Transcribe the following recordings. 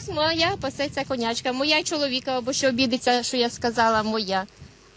нас моя пасеться конячка, моя чоловіка, або що обідеться, що я сказала, моя.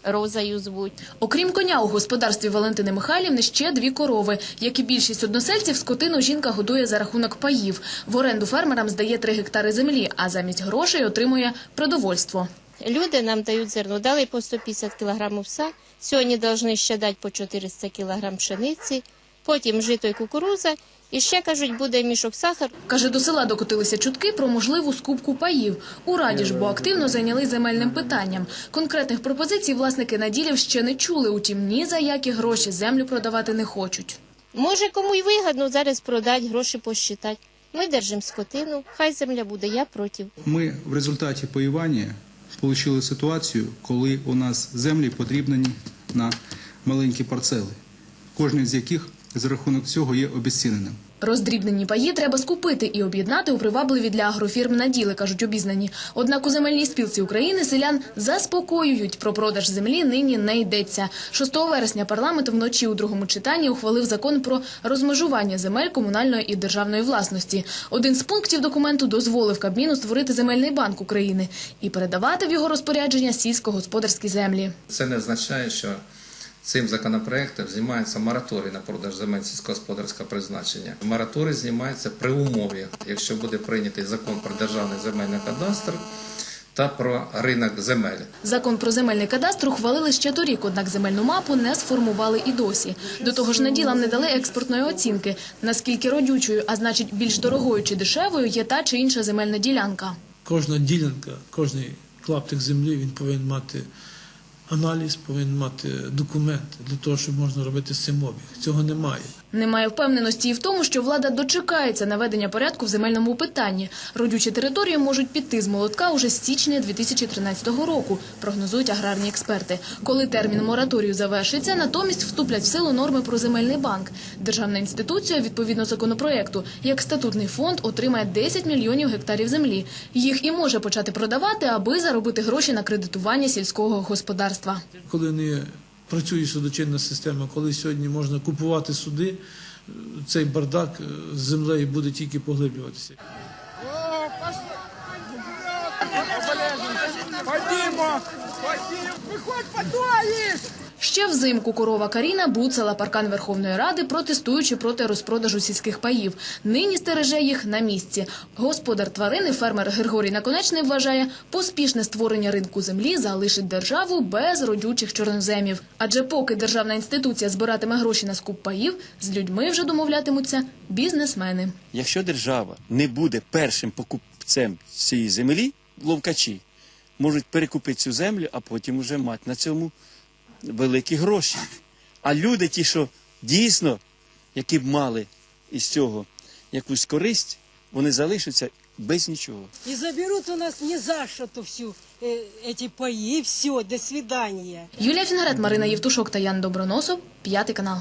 Розою звуть. Окрім коня, у господарстві Валентини Михайлівни ще дві корови. Як і більшість односельців, скотину жінка годує за рахунок паїв. В оренду фермерам здає 3 гектари землі, а замість грошей отримує продовольство. Люди нам дають зерно, дали по 150 кг овса, сьогодні повинні ще дати по 400 кг пшениці, потім жито і кукуруза, і ще, кажуть, буде мішок сахар. Каже, до села докотилися чутки про можливу скупку паїв. У раді ж, бо активно зайнялись земельним питанням. Конкретних пропозицій власники наділів ще не чули, утім ні за які гроші землю продавати не хочуть. Може, кому й вигідно зараз продати, гроші посчитати. Ми держимо скотину, хай земля буде, я проти. Ми в результаті поївання отримали ситуацію, коли у нас землі потрібні на маленькі парцели, кожен з яких за рахунок цього є обезціненим. Роздрібнені паї треба скупити і об'єднати у привабливі для агрофірм наділи, кажуть обізнані. Однак у земельній спілці України селян заспокоюють про продаж землі нині не йдеться. 6 вересня парламент вночі у другому читанні ухвалив закон про розмежування земель комунальної і державної власності. Один з пунктів документу дозволив Кабміну створити земельний банк України і передавати в його розпорядження сільськогосподарські землі. Це не означає, що цим законопроектом знімається мораторій на продаж земель сільськогосподарського призначення. Мораторій знімається при умові, якщо буде прийнятий закон про державний земельний кадастр та про ринок земель. Закон про земельний кадастр ухвалили ще торік, однак земельну мапу не сформували і досі. До того ж, наділам не дали експортної оцінки, наскільки родючою, а значить більш дорогою чи дешевою є та чи інша земельна ділянка. Кожна ділянка, кожний клаптик землі він повинен мати аналіз, повинен мати документи для того, щоб можна робити з обіг. Цього немає. Немає впевненості і в тому, що влада дочекається наведення порядку в земельному питанні. Родючі території можуть піти з молотка уже з січня 2013 року, прогнозують аграрні експерти. Коли термін мораторію завершиться, натомість вступлять в силу норми про земельний банк. Державна інституція, відповідно законопроекту, як статутний фонд, отримає 10 мільйонів гектарів землі. Їх і може почати продавати, аби заробити гроші на кредитування сільського господарства. Коли не працює судочинна система, коли сьогодні можна купувати суди, цей бардак з землею буде тільки поглиблюватися. Ходімо! Виходь, подоїш! Ще взимку корова Каріна буцала паркан Верховної Ради, протестуючи проти розпродажу сільських паїв. Нині стереже їх на місці. Господар тварини, фермер Григорій Наконечний вважає, поспішне створення ринку землі залишить державу без родючих чорноземів. Адже поки державна інституція збиратиме гроші на скуп паїв, з людьми вже домовлятимуться бізнесмени. Якщо держава не буде першим покупцем цієї землі, ловкачі можуть перекупити цю землю, а потім вже мати на цьому великі гроші. А люди, ті, що дійсно, які б мали із цього якусь користь, вони залишаться без нічого. І заберуть у нас ні за що то всю ці паї, паи, и все, до свидання. Юлія Фінгарет, Марина Євтушок та Ян Доброносов, п'ятий канал.